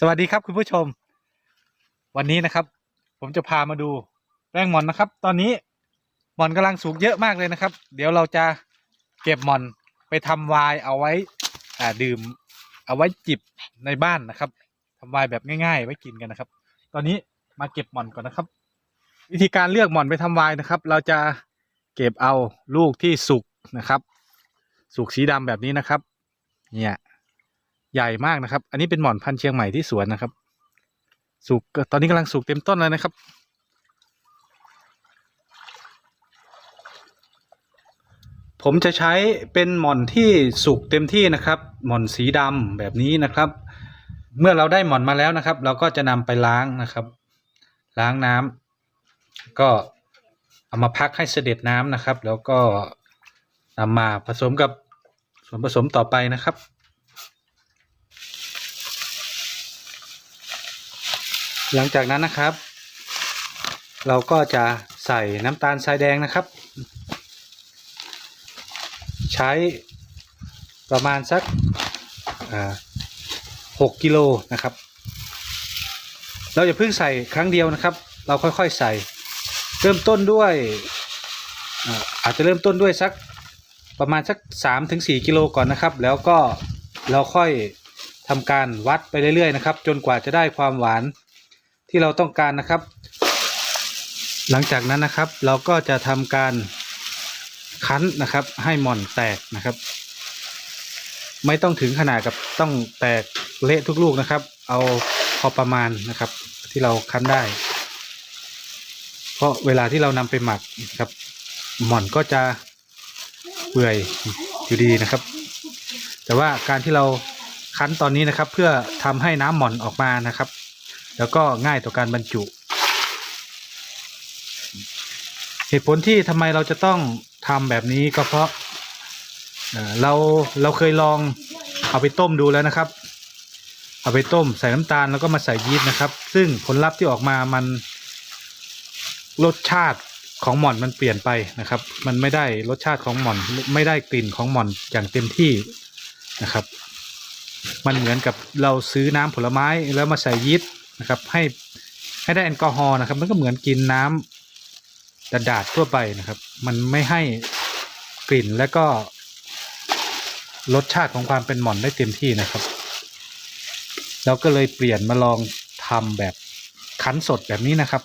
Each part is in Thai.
สวัสดีครับคุณผู้ชม วันนี้นะครับ ผมจะพามาดูแป้งหมอนนะครับ ตอนนี้หมอนกำลังสุกเยอะมากเลยนะครับ เดี๋ยวเราจะเก็บหมอนไปทำไวน์เอาไว้อ่าดื่ม เอาไว้จิบในบ้านนะครับทำไวน์แบบง่าย ๆ ไว้กินกันนะครับ ตอนนี้มาเก็บหมอนก่อนนะครับ วิธีการเลือกหมอนไปทำไวน์นะครับ เราจะเก็บเอาลูกที่สุกนะครับ สุกสีดำแบบนี้นะครับ เนี่ย ใหญ่มากนะครับ อันนี้เป็นหมอนพันธุ์เชียงใหม่ที่สวนนะครับ สุกตอนนี้กำลังสุกเต็มต้นแล้วนะครับ ผมจะใช้เป็นหมอนที่สุกเต็มที่นะครับ หมอนสีดำแบบนี้นะครับ เมื่อเราได้หมอนมาแล้วนะครับ เราก็จะนำไปล้างนะครับ ล้างน้ำก็เอามาพักให้เสด็จน้ำนะครับ แล้วก็นำมาผสมกับส่วนผสมต่อไปนะครับ หลังจากนั้นนะครับ เราก็จะใส่น้ำตาลทรายแดงนะครับ ใช้ประมาณสักหกกิโลนะครับ เราจะเพิ่งใส่ครั้งเดียวนะครับ เราค่อยๆใส่ เริ่มต้นด้วยอาอาจจะเริ่มต้นด้วยสักประมาณสัก3-4กิโลก่อนนะครับ แล้วก็เราค่อยทำการวัดไปเรื่อยๆนะครับ จนกว่าจะได้ความหวาน ที่เราต้องการนะครับ หลังจากนั้นนะครับ เราก็จะทำการคั้นนะครับ ให้หม่อนแตกนะครับ ไม่ต้องถึงขนาดกับต้องแตกเละทุกลูกนะครับ เอาพอประมาณนะครับ ที่เราคั้นได้ เพราะเวลาที่เรานำไปหมักนะครับ หม่อนก็จะเปื่อยอยู่ดีนะครับ แต่ว่าการที่เราคั้นตอนนี้นะครับ เพื่อทำให้น้ำหม่อนออกมานะครับ แล้วก็ง่ายต่อการบรรจุ เหตุผลที่ทำไมเราจะต้องทำแบบนี้ก็เพราะเราเราเคยลองเอาไปต้มดูแล้วนะครับ เอาไปต้มใส่น้ำตาลแล้วก็มาใส่ยีสต์นะครับ ซึ่งผลลัพธ์ที่ออกมามันรสชาติของหม่อนมันเปลี่ยนไปนะครับ มันไม่ได้รสชาติของหม่อนไม่ได้กลิ่นของหม่อนอย่างเต็มที่นะครับ มันเหมือนกับเราซื้อน้ำผลไม้แล้วมาใส่ยีสต์ นะครับ ให้ให้ได้แอลกอฮอล์นะครับ มันก็เหมือนกินน้ำดาดๆทั่วไปนะครับ มันไม่ให้กลิ่นและก็รสชาติของความเป็นหม่อนได้เต็มที่นะครับ เราก็เลยเปลี่ยนมาลองทำแบบคั้นสดแบบนี้นะครับ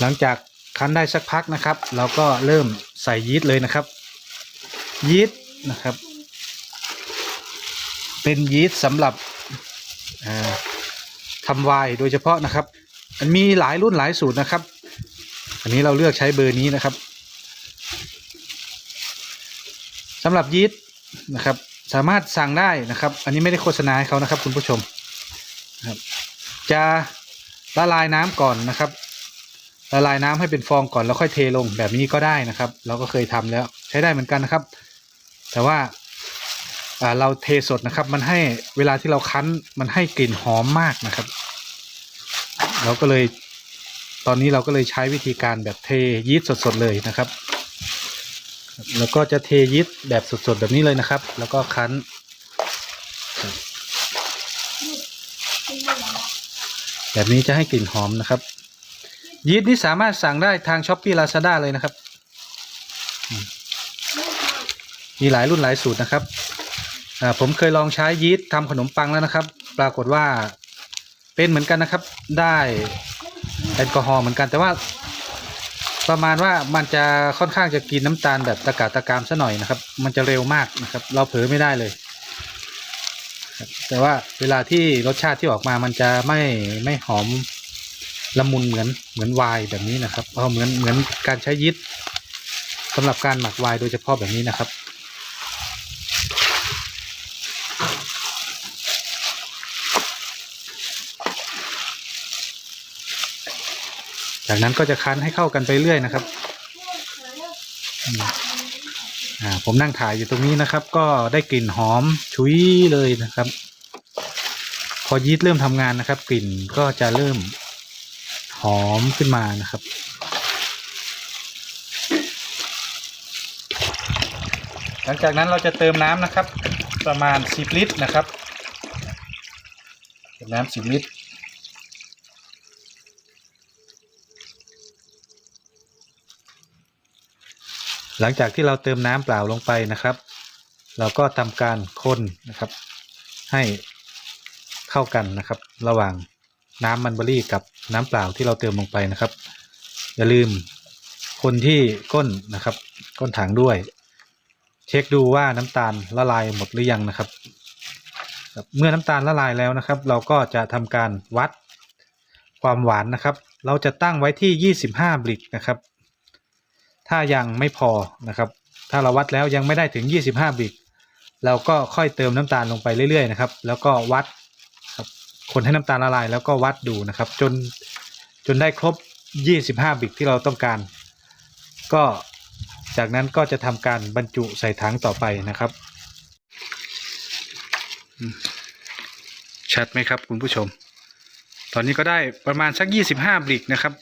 หลังจากคั้นได้สักพักนะครับ เราก็เริ่มใส่ยีสต์เลยนะครับ ยีสต์นะครับ เป็นยีสต์สำหรับทำไวน์โดยเฉพาะนะครับ มันมีหลายรุ่นหลายสูตรนะครับ อันนี้เราเลือกใช้เบอร์นี้นะครับสำหรับยีสต์นะครับ สามารถสั่งได้นะครับ อันนี้ไม่ได้โฆษณาให้เขานะครับคุณผู้ชมครับจะละลายน้ำก่อนนะครับละลายน้ำให้เป็นฟองก่อนแล้วค่อยเทลงแบบนี้ก็ได้นะครับ เราก็เคยทำแล้วใช้ได้เหมือนกันนะครับ แต่ว่า เราเทสดนะครับ มันให้เวลาที่เราคั้นมันให้กลิ่นหอมมากนะครับ เราก็เลยตอนนี้เราก็เลยใช้วิธีการแบบเทยีสต์สดๆเลยนะครับ แล้วก็จะเทยีสต์แบบสดๆแบบนี้เลยนะครับ แล้วก็คั้นแบบนี้จะให้กลิ่นหอมนะครับ ยีสต์นี่สามารถสั่งได้ทางช้อปปี้ลาซาด้าเลยนะครับ มีหลายรุ่นหลายสูตรนะครับ ผมเคยลองใช้ยีสต์ทำขนมปังแล้วนะครับ ปรากฏว่าเป็นเหมือนกันนะครับ ได้แอลกอฮอล์เหมือนกันแต่ว่าประมาณว่ามันจะค่อนข้างจะกินน้ำตาลแบบตะกาตะกามซะหน่อยนะครับ มันจะเร็วมากนะครับ เราเผลอไม่ได้เลย แต่ว่าเวลาที่รสชาติที่ออกมามันจะไม่ไม่หอมละมุนเหมือนเหมือนไวน์แบบนี้นะครับเออเหมือนเหมือนการใช้ยีสต์สำหรับการหมักไวน์โดยเฉพาะแบบนี้นะครับ จากนั้นก็จะคั้นให้เข้ากันไปเรื่อยนะครับอ่าผมนั่งถ่ายอยู่ตรงนี้นะครับ ก็ได้กลิ่นหอมชุยเลยนะครับ พอยีสต์เริ่มทำงานนะครับ กลิ่นก็จะเริ่มหอมขึ้นมานะครับหลังจากนั้นเราจะเติมน้ำนะครับ ประมาณ 10 ลิตรนะครับเก็บน้ำ10 ลิตร หลังจากที่เราเติมน้ำเปล่าลงไปนะครับ เราก็ทำการคนนะครับ ให้เข้ากันนะครับ ระหว่างน้ำมันเบอรี่กับน้ำเปล่าที่เราเติมลงไปนะครับ อย่าลืมคนที่ก้นนะครับ ก้นถังด้วย เช็คดูว่าน้ำตาลละลายหมดหรือยังนะครับเมื่อน้ำตาลละลายแล้วนะครับ เราก็จะทำการวัดความหวานนะครับ เราจะตั้งไว้ที่ 25บริกนะครับ ถ้ายังไม่พอนะครับ ถ้าเราวัดแล้วยังไม่ได้ถึง 25บริก เราก็ค่อยเติมน้ำตาลลงไปเรื่อยๆนะครับ แล้วก็วัดครับคนให้น้ำตาลละลาย แล้วก็วัดดูนะครับ จนจนได้ครบ 25บริกที่เราต้องการ ก็จากนั้นก็จะทำการบรรจุใส่ถังต่อไปนะครับ ชัดไหมครับคุณผู้ชม ตอนนี้ก็ได้ประมาณสัก 25บริกนะครับ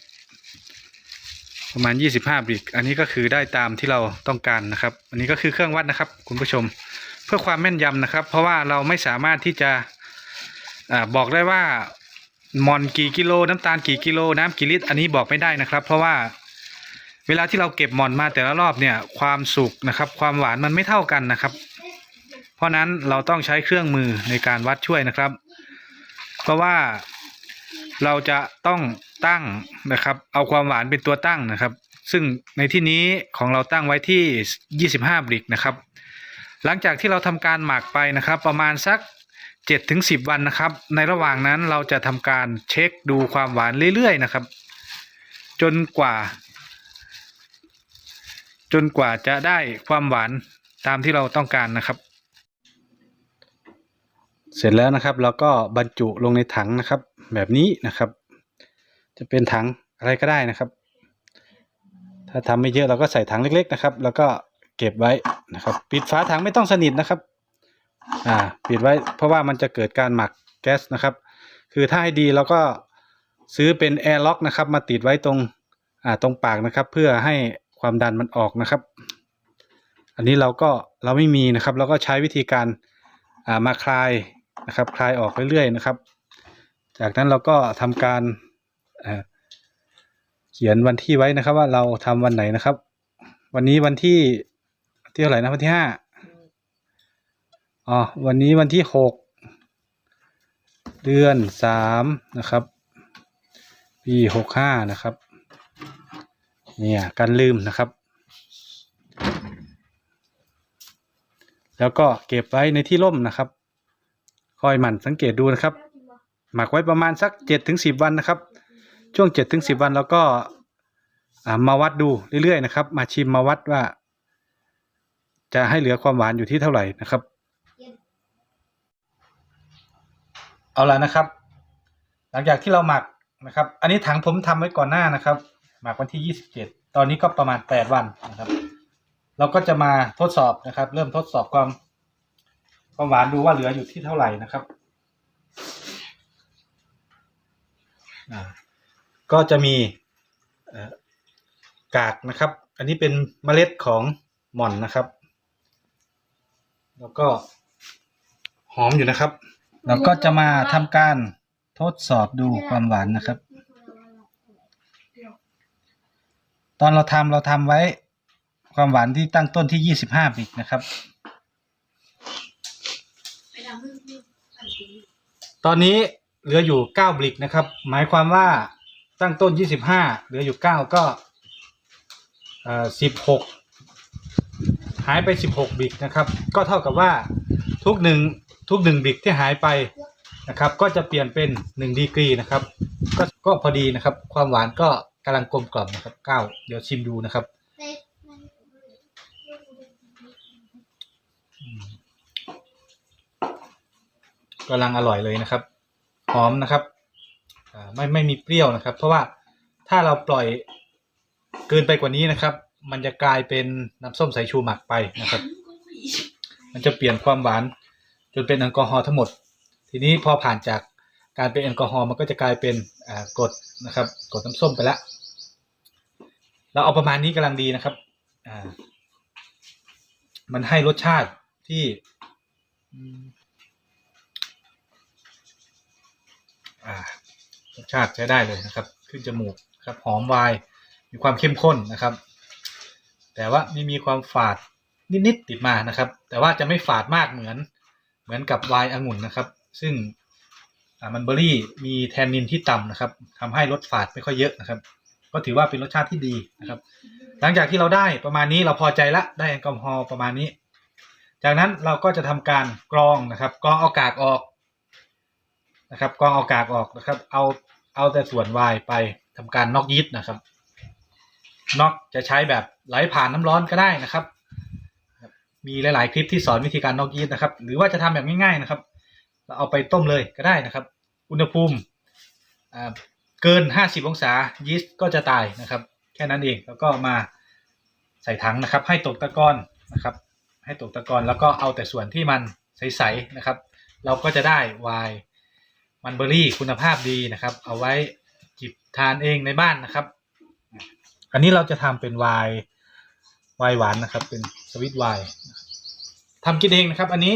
ประมาณ 25 บิก อันนี้ก็คือได้ตามที่เราต้องการนะครับ อันนี้ก็คือเครื่องวัดนะครับ คุณผู้ชม เพื่อความแม่นยำนะครับ เพราะว่าเราไม่สามารถที่จะอบอกได้ว่ามอนกี่กิโล น้ำตาลกี่กิโล น้ำกี่ลิตร อันนี้บอกไม่ได้นะครับ เพราะว่าเวลาที่เราเก็บหมอนมาแต่ละรอบเนี่ยความสุกนะครับ ความหวานมันไม่เท่ากันนะครับ เพราะนั้นเราต้องใช้เครื่องมือในการวัดช่วยนะครับ เพราะว่าเราจะต้อง ตั้งนะครับ เอาความหวานเป็นตัวตั้งนะครับ ซึ่งในที่นี้ของเราตั้งไว้ที่ 25 บริกนะครับ หลังจากที่เราทำการหมักไปนะครับ ประมาณสัก7ถึง10 วันนะครับ ในระหว่างนั้นเราจะทำการเช็คดูความหวานเรื่อยๆนะครับ จนกว่า จนกว่าจะได้ความหวานตามที่เราต้องการนะครับ เสร็จแล้วนะครับเราก็บรรจุลงในถังนะครับ แบบนี้นะครับ จะเป็นถังอะไรก็ได้นะครับ ถ้าทำไม่เยอะเราก็ใส่ถังเล็ก ๆ นะครับ แล้วก็เก็บไว้นะครับ ปิดฝาถังไม่ต้องสนิทนะครับ อ่า ปิดไว้เพราะว่ามันจะเกิดการหมักแก๊สนะครับ คือถ้าให้ดีเราก็ซื้อเป็นแอร์ล็อกนะครับ มาติดไว้ตรง อ่า ตรงปากนะครับ เพื่อให้ความดันมันออกนะครับ อันนี้เราก็เราไม่มีนะครับ เราก็ใช้วิธีการ อ่า มาคลายนะครับ คลายออกเรื่อยๆนะครับ จากนั้นเราก็ทำการ เขียนวันที่ไว้นะครับ ว่าเราทำวันไหนนะครับ วันนี้วันที่ที่เท่าไหร่นะวันที่ห้าอ๋อวันนี้วันที่หกเดือนสามนะครับ ปีหกห้านะครับ เนี่ยการลืมนะครับ แล้วก็เก็บไว้ในที่ร่มนะครับ คอยหมั่นสังเกตดูนะครับ หมักไว้ประมาณสักเจ็ดถึงสิบวันนะครับ ช่วงเจ็ดถึงสิบวันเราก็มาวัดดูเรื่อยๆนะครับ มาชิมมาวัดว่า จะให้เหลือความหวานอยู่ที่เท่าไหร่นะครับ เอาละนะครับ หลังจากที่เราหมักนะครับ อันนี้ถังผมทำไว้ก่อนหน้านะครับ หมักวันที่ยี่สิบเจ็ดตอนนี้ก็ประมาณแปดวันนะครับ เราก็จะมาทดสอบนะครับ เริ่มทดสอบความความหวานดูว่าเหลืออยู่ที่เท่าไหร่นะครับอ่า ก็จะมีเอ่อกากนะครับ อันนี้เป็นเมล็ดของหม่อนนะครับ แล้วก็หอมอยู่นะครับ เราก็จะมาทำการทดสอบดูความหวานนะครับ ตอนเราทำเราทำไว้ความหวานที่ตั้งต้นที่25บิกนะครับ ตอนนี้เหลืออยู่9บลิกนะครับ หมายความว่า ตั้งต้น25เหลืออยู่9ก็อ่อ16หายไป16บิกนะครับ ก็เท่ากับว่าทุกหนึ่งทุกหนึ่งบิกที่หายไปนะครับ ก็จะเปลี่ยนเป็น1ดีกรีนะครับ ก็ก็พอดีนะครับ ความหวานก็กำลังกลมกล่อมนะครับ9เดี๋ยวชิมดูนะครับกำลังอร่อยเลยนะครับ หอมนะครับ อ่าไม่ไม่มีเปรี้ยวนะครับ เพราะว่าถ้าเราปล่อยเกินไปกว่านี้นะครับ มันจะกลายเป็นน้ำส้มสายชูหมักไปนะครับ มันจะเปลี่ยนความหวานจนเป็นแอลกอฮอล์ทั้งหมด ทีนี้พอผ่านจากการเป็นแอลกอฮอล์มันก็จะกลายเป็นอ่ากรดนะครับกรดน้ำส้มไปแล้วเราเอาประมาณนี้กำลังดีนะครับอ่ามันให้รสชาติที่อ่า รสชาติใช้ได้เลยนะครับ ขึ้นจมูกครับหอมวน์มีความเข้มข้นนะครับ แต่ว่าไม่มีความฝาดนิดๆติดมานะครับ แต่ว่าจะไม่ฝาดมากเหมือนเหมือนกับไวน์องุ่นนะครับ ซึ่งมันเบอรี่มีแทนนินที่ต่ำนะครับทำให้รสฝาดไม่ค่อยเยอะนะครับ ก็ถือว่าเป็นรสชาติที่ดีนะครับ หลังจากที่เราได้ประมาณนี้เราพอใจละได้แอลกอฮอล์ประมาณนี้ จากนั้นเราก็จะทำการกรองนะครับกรองเอากากออก นะครับกรองเอากากออกนะครับ เอาเอาแต่ส่วนวน์ไปทำการน็อกยีสต์นะครับน็อกจะใช้แบบไหลผ่านน้ำร้อนก็ได้นะครับ มีหลาย ๆ คลิปที่สอนวิธีการน็อกยีสต์นะครับ หรือว่าจะทำแบบง่าย ๆ นะครับ เราเอาไปต้มเลยก็ได้นะครับ อุณหภูมิเกิน 50 องศายีสต์ก็จะตายนะครับ แค่นั้นเองแล้วก็มาใส่ถังนะครับ ให้ตกตะกอนนะครับ ให้ตกตะกอนแล้วก็เอาแต่ส่วนที่มันใส ๆ นะครับ เราก็จะได้ไวน์ มันเบอรี่คุณภาพดีนะครับ เอาไว้จิบทานเองในบ้านนะครับ อันนี้เราจะทำเป็นไวน์ไวน์หวานนะครับ เป็นสวิตไวน์ทำกินเองนะครับ อันนี้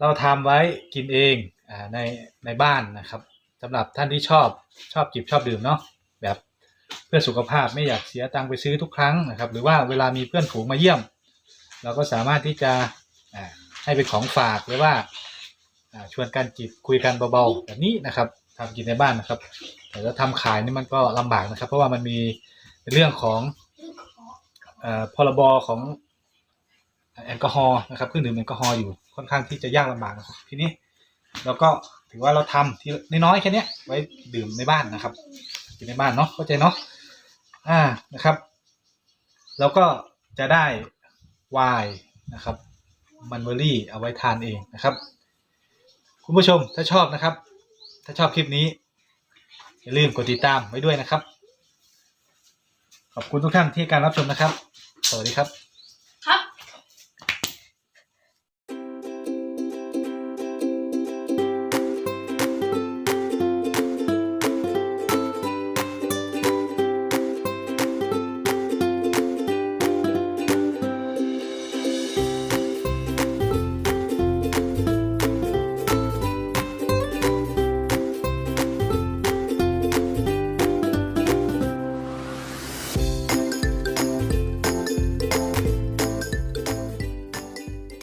เราทำไว้กินเองอในในบ้านนะครับสำหรับท่านที่ชอบชอบจิบชอบดื่มเนาะแบบเพื่อสุขภาพไม่อยากเสียตังค์ไปซื้อทุกครั้งนะครับ หรือว่าเวลามีเพื่อนฝูงมาเยี่ยม เราก็สามารถที่จะให้เป็นของฝากหรือว่า อ่าชวนกันจิบคุยกันเบาๆแบบนี้นะครับทำกินในบ้านนะครับ แต่ถ้าทำขายนี่มันก็ลำบากนะครับ เพราะว่ามันมีเรื่องของเอ่อพรบของแอลกอฮอล์นะครับเครื่องดื่มแอลกอฮอล์อยู่ค่อนข้างที่จะยากลำบากนะครับทีนี้เราก็ถือว่าเราทำที่น้อยๆแค่เนี้ยไว้ดื่มในบ้านนะครับ กินในบ้านเนาะเข้าใจเนาะอ่านะครับ แล้วก็จะได้ไวน์นะครับมันเบอรี่เอาไว้ทานเองนะครับ คุณผู้ชมถ้าชอบนะครับ ถ้าชอบคลิปนี้ อย่าลืมกดติดตามไว้ด้วยนะครับ ขอบคุณทุกท่านที่การรับชมนะครับ สวัสดีครับ